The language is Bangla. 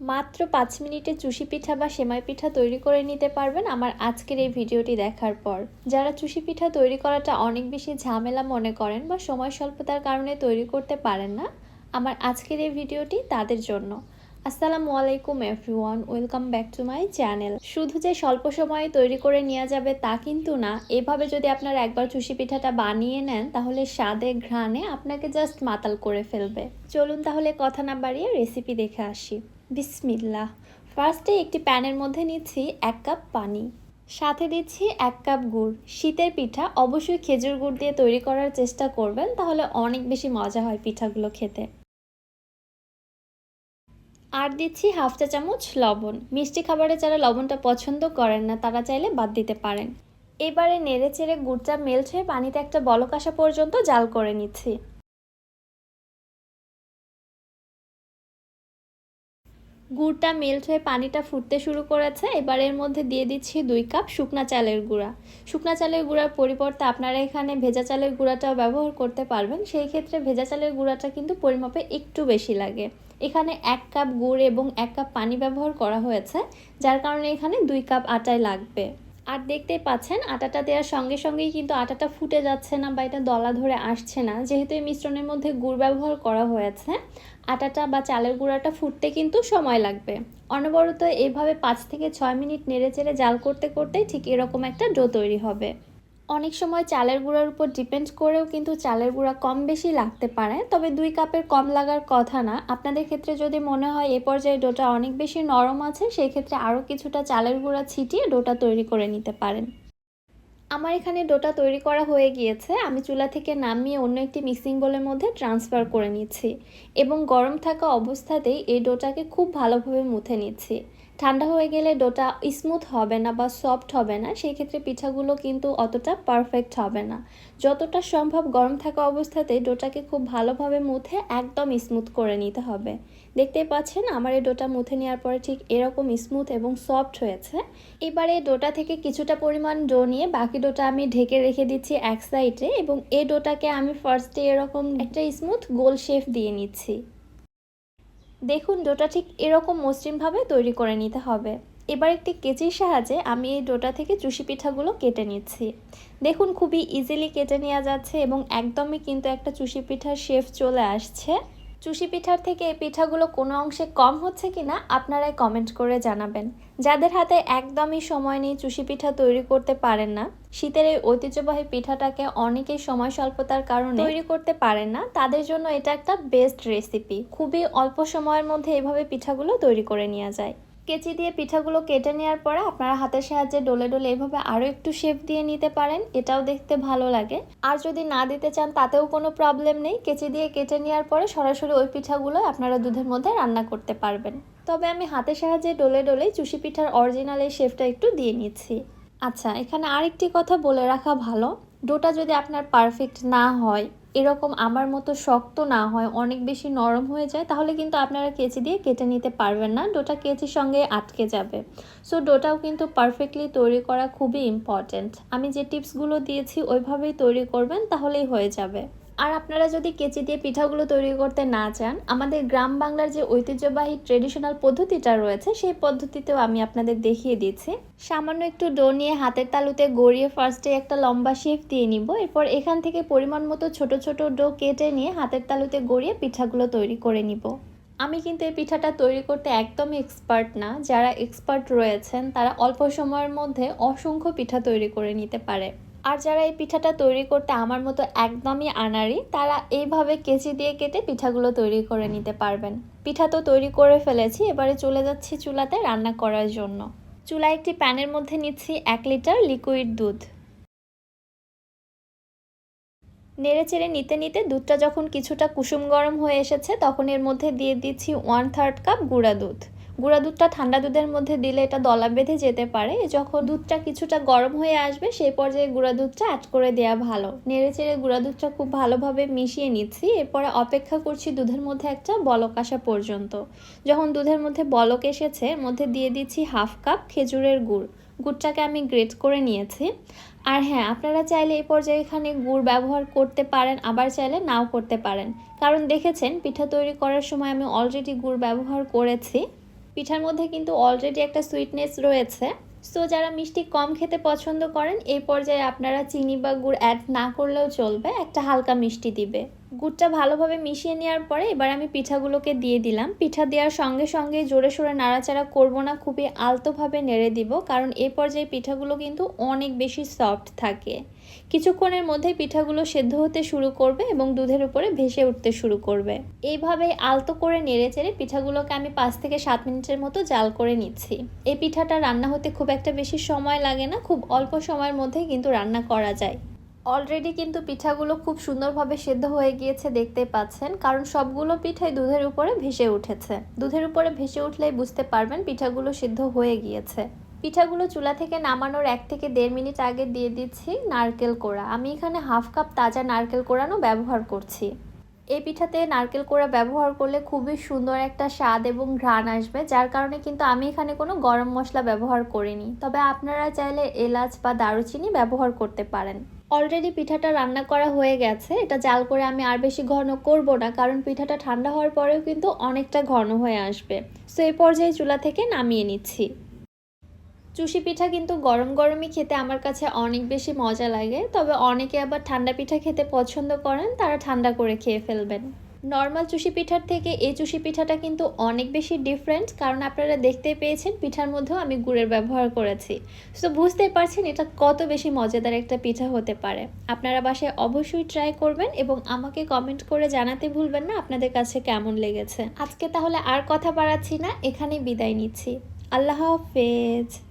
মাত্র পাঁচ মিনিটে চুষি পিঠা বা সেমাই পিঠা তৈরি করে নিতে পারবেন আমার আজকের এই ভিডিওটি দেখার পর। যারা চুষি পিঠা তৈরি করাটা অনেক বেশি ঝামেলা মনে করেন বা সময় স্বল্পতার কারণে তৈরি করতে পারেন না, আমার আজকের এই ভিডিওটি তাদের জন্য। আসসালামু আলাইকুম everyone, welcome back to my channel. শুধু যে স্বল্প সময়ে তৈরি করে নেওয়া যাবে তা কিন্তু না, এভাবে যদি আপনারা একবার চুষি পিঠাটা বানিয়ে নেন, তাহলে স্বাদে, ঘ্রাণে আপনাকে জাস্ট মাতাল করে ফেলবে। চলুন তাহলে কথা না বাড়িয়ে রেসিপি দেখে আসি। বিসমিল্লাহ। ফার্স্টে একটি প্যানের মধ্যে নিচ্ছি এক কাপ পানি। সাথে দিচ্ছি এক কাপ গুড়। শীতের পিঠা অবশ্যই খেজুর গুড় দিয়ে তৈরি করার চেষ্টা করবেন, তাহলে অনেক বেশি মজা হয় পিঠাগুলো খেতে। আর দিচ্ছি হাফ চা চামচ লবণ। মিষ্টি খাবারে যারা লবণটা পছন্দ করেন না, তারা চাইলে বাদ দিতে পারেন। এবারে নেড়ে চেড়ে গুড়টা হয়ে পানিতে একটা বলক আসা পর্যন্ত জাল করে নিচ্ছি। গুড়টা মেল্ট হয়ে পানিটা ফুটতে শুরু করেছে, এবার এর মধ্যে দিয়ে দিচ্ছি দুই কাপ শুকনা চালের গুঁড়া। শুকনা চালের গুঁড়ার পরিবর্তে আপনারা এখানে ভেজা চালের গুঁড়াটাও ব্যবহার করতে পারবেন, সেই ক্ষেত্রে ভেজা চালের গুঁড়াটা কিন্তু পরিমাপে একটু বেশি লাগে। এখানে এক কাপ গুড় এবং এক কাপ পানি ব্যবহার করা হয়েছে, যার কারণে এখানে দুই কাপ আটাই লাগবে। আর দেখতেই পাচ্ছেন, আটাটা দেওয়ার সঙ্গে সঙ্গেই কিন্তু আটাটা ফুটে যাচ্ছে না বা এটা দলা ধরে আসছে না, যেহেতু এই মিশ্রণের মধ্যে গুড় ব্যবহার করা হয়েছে। আটাটা বা চালের গুঁড়াটা ফুটতে কিন্তু সময় লাগবে। অনবরত এইভাবে পাঁচ থেকে ছয় মিনিট নেড়ে চেড়ে জাল করতে করতেই ঠিক এরকম একটা ডো তৈরি হবে। অনেক সময় চালের গুঁড়ার উপর ডিপেন্ড করেও কিন্তু চালের গুঁড়া কম বেশি লাগতে পারে, তবে দুই কাপের কম লাগার কথা না। আপনাদের ক্ষেত্রে যদি মনে হয় এ পর্যায়ে ডোটা অনেক বেশি নরম আছে সেই ক্ষেত্রে আরও কিছুটা চালের গুঁড়া ছিটিয়ে ডোটা তৈরি করে নিতে পারেন। আমার এখানে ডোটা তৈরি করা হয়ে গিয়েছে। আমি চুলা থেকে নামিয়ে অন্য একটি মিক্সিং বোলের মধ্যে ট্রান্সফার করে নিচ্ছি এবং গরম থাকা অবস্থাতেই এই ডোটাকে খুব ভালোভাবে মুথে নিচ্ছি। ঠান্ডা হয়ে গেলে ডোটা স্মুথ হবে না বা সফট হবে না, সেই ক্ষেত্রে পিঠাগুলো কিন্তু অতটা পারফেক্ট হবে না। যতটা সম্ভব গরম থাকা অবস্থাতে ডোটাকে খুব ভালোভাবে মুথে একদম স্মুথ করে নিতে হবে। দেখতেই পাচ্ছেন, আমার এই ডোটা মুথে নেওয়ার পরে ঠিক এরকম স্মুথ এবং সফট হয়েছে। এবারে ডোটা থেকে কিছুটা পরিমাণ ডো নিয়ে বাকি ডোটা আমি ঢেকে রেখে দিচ্ছি এক সাইডে এবং এই ডোটাকে আমি ফার্স্টে এরকম একটা স্মুথ গোল শেপ দিয়ে নিচ্ছি। দেখুন, ডোটা ঠিক এরকম মসৃণভাবে তৈরি করে নিতে হবে। এবার একটি কেচির সাহায্যে আমি এই ডোটা থেকে চুষি পিঠাগুলো কেটে নিচ্ছি। দেখুন, খুবই ইজিলি কেটে নেওয়া যাচ্ছে এবং একদমই কিন্তু একটা চুষি পিঠার শেফ চলে আসছে। চুষি পিঠার থেকে এই পিঠাগুলো কোনো অংশে কম হচ্ছে কি না আপনারাই কমেন্ট করে জানাবেন। যাদের হাতে একদমই সময় নেই চুষি পিঠা তৈরি করতে পারেন না, শীতের এই ঐতিহ্যবাহী পিঠাটাকে অনেকেই সময় স্বল্পতার কারণে তৈরি করতে পারেন না, তাদের জন্য এটা একটা বেস্ট রেসিপি খুবই অল্প সময়ের মধ্যে এভাবে পিঠাগুলো তৈরি করে নেওয়া যায়। কেচি দিয়ে পিঠাগুলো কেটে নেওয়ার পরে আপনারা হাতের সাহায্যে ডোলে ডোলে এভাবে আরও একটু শেপ দিয়ে নিতে পারেন, এটাও দেখতে ভালো লাগে। আর যদি না দিতে চান, তাতেও কোনো প্রবলেম নেই। কেচি দিয়ে কেটে নেওয়ার পরে সরাসরি ওই পিঠাগুলো আপনারা দুধের মধ্যে রান্না করতে পারবেন। তবে আমি হাতের সাহায্যে ডোলে ডলে চুষি পিঠার অরিজিনাল এই শেপটা একটু দিয়ে নিচ্ছি। আচ্ছা এখানে আরেকটি কথা বলে রাখা ভালো। ডোটা যদি আপনার পারফেক্ট না হয় এরকম আমার মতো শক্ত না হয়, অনেক বেশি নরম হয়ে যায়, তাহলে কিন্তু আপনারা কেচি দিয়ে কেটে নিতে পারবেন না। ডোটা কেচির সঙ্গে আটকে যাবে। সো ডোটাও কিন্তু পারফেক্টলি তৈরি করা খুবই ইম্পর্ট্যান্ট আমি যে টিপসগুলো দিয়েছি, ওইভাবেই তৈরি করবেন, তাহলেই হয়ে যাবে। আর আপনারা যদি কেচি দিয়ে পিঠাগুলো তৈরি করতে না চান, আমাদের গ্রাম বাংলার যে ঐতিহ্যবাহী ট্রেডিশনাল পদ্ধতিটা রয়েছে, সেই পদ্ধতিতেও আমি আপনাদের দেখিয়ে দিচ্ছি। সামান্য একটু ডো নিয়ে হাতের তালুতে গড়িয়ে ফার্স্টে একটা লম্বা শেপ দিয়ে নিব। এরপর এখান থেকে পরিমাণ মতো ছোট ছোট ডো কেটে নিয়ে হাতের তালুতে গড়িয়ে পিঠাগুলো তৈরি করে নিব। আমি কিন্তু এই পিঠাটা তৈরি করতে একদমই এক্সপার্ট না। যারা এক্সপার্ট রয়েছেন, তারা অল্প সময়ের মধ্যে অসংখ্য পিঠা তৈরি করে নিতে পারে। আর যারা এই পিঠাটা তৈরি করতে আমার মতো একদমই আনারি তারা এইভাবে কেচি দিয়ে কেটে পিঠাগুলো তৈরি করে নিতে পারবেন। পিঠা তো তৈরি করে ফেলেছি, এবারে চলে যাচ্ছি চুলাতে রান্না করার জন্য। চুলা একটি প্যানের মধ্যে নিচ্ছি এক লিটার লিকুইড দুধ। নেড়ে চেড়ে নিতে নিতে দুধটা যখন কিছুটা কুসুম গরম হয়ে এসেছে, তখন এর মধ্যে দিয়ে দিচ্ছি ওয়ান থার্ড কাপ গুঁড়া দুধ। গুঁড়া দুধটা ঠান্ডা দুধের মধ্যে দিলে এটা দলা বেঁধে যেতে পারে। যখন দুধটা কিছুটা গরম হয়ে আসবে, সেই পর্যায়ে গুঁড়া দুধটা অ্যাড করে দেওয়া ভালো। নেড়ে চেড়ে গুঁড়া দুধটা খুব ভালোভাবে মিশিয়ে নিচ্ছি। এরপরে অপেক্ষা করছি দুধের মধ্যে একটা বলক আসা পর্যন্ত। যখন দুধের মধ্যে বলক এসেছে মধ্যে দিয়ে দিচ্ছি হাফ কাপ খেজুরের গুড়। গুড়টাকে আমি গ্রেট করে নিয়েছি। আর হ্যাঁ আপনারা চাইলে এই পর্যায়ে এখানে গুড় ব্যবহার করতে পারেন, আবার চাইলে নাও করতে পারেন। কারণ দেখেছেন, পিঠা তৈরি করার সময় আমি অলরেডি গুড় ব্যবহার করেছি। পিঠার মধ্যে কিন্তু অলরেডি একটা সুইটনেস রয়েছে। সো যারা মিষ্টি কম খেতে পছন্দ করেন, এই পর্যায়ে আপনারা চিনি বা গুড় অ্যাড না করলেও চলবে, একটা হালকা মিষ্টি দিবে। গুড়টা ভালোভাবে মিশিয়ে নেওয়ার পরে এবার আমি পিঠাগুলোকে দিয়ে দিলাম। পিঠা দেওয়ার সঙ্গে সঙ্গে জোরে সোরে নাড়াচাড়া করব না, খুবই আলতোভাবে নেড়ে দিব, কারণ এই পর্যায়ে পিঠাগুলো কিন্তু অনেক বেশি সফট থাকে। কিছুক্ষণের মধ্যেই পিঠাগুলো সেদ্ধ হতে শুরু করবে এবং দুধের উপরে ভেসে উঠতে শুরু করবে। এইভাবে আলতো করে নেড়ে চেড়ে পিঠাগুলোকে আমি পাঁচ থেকে সাত মিনিটের মতো জাল করে নিচ্ছি। এই পিঠাটা রান্না হতে খুব একটা বেশি সময় লাগে না, খুব অল্প সময়ের মধ্যেই কিন্তু রান্না করা যায়। অলরেডি কিন্তু পিঠাগুলো খুব সুন্দরভাবে সেদ্ধ হয়ে গিয়েছে দেখতে পাচ্ছেন। কারণ সবগুলো পিঠাই দুধের উপরে ভেসে উঠেছে। দুধের উপরে ভেসে উঠলেই বুঝতে পারবেন পিঠাগুলো সেদ্ধ হয়ে গিয়েছে। পিঠাগুলো চুলা থেকে নামানোর এক থেকে দেড় মিনিট আগে দিয়ে দিচ্ছি নারকেল কোড়া। আমি এখানে হাফ কাপ তাজা নারকেল কোড়ানো ব্যবহার করছি। এই পিঠাতে নারকেল কোড়া ব্যবহার করলে খুবই সুন্দর একটা স্বাদ এবং ঘ্রাণ আসবে, যার কারণে কিন্তু আমি এখানে কোনো গরম মশলা ব্যবহার করিনি। তবে আপনারা চাইলে এলাচ বা দারুচিনি ব্যবহার করতে পারেন। অলরেডি পিঠাটা রান্না করা হয়ে গেছে। এটা জাল করে আমি আর বেশি ঘন করব না, কারণ পিঠাটা ঠান্ডা হওয়ার পরেও কিন্তু অনেকটা ঘন হয়ে আসবে। সো এই পর্যায়ে চুলা থেকে নামিয়ে নিচ্ছি। চুষি পিঠা কিন্তু গরম গরমই খেতে আমার কাছে অনেক বেশি মজা লাগে, তবে অনেকে আবার ঠান্ডা পিঠা খেতে পছন্দ করেন, তারা ঠান্ডা করে খেয়ে ফেলবেন। নর্মাল চুষি পিঠার থেকে এই চুষি পিঠাটা কিন্তু অনেক বেশি ডিফারেন্ট কারণ আপনারা দেখতে পেয়েছেন পিঠার মধ্যেও আমি গুড়ের ব্যবহার করেছি। সো বুঝতেই পারছেন এটা কত বেশি মজাদার একটা পিঠা হতে পারে। আপনারা বাসায় অবশ্যই ট্রাই করবেন এবং আমাকে কমেন্ট করে জানাতে ভুলবেন না আপনাদের কাছে কেমন লেগেছে। আজকে তাহলে আর কথা বাড়াচ্ছি না, এখানেই বিদায় নিচ্ছি। আল্লাহ হাফেজ।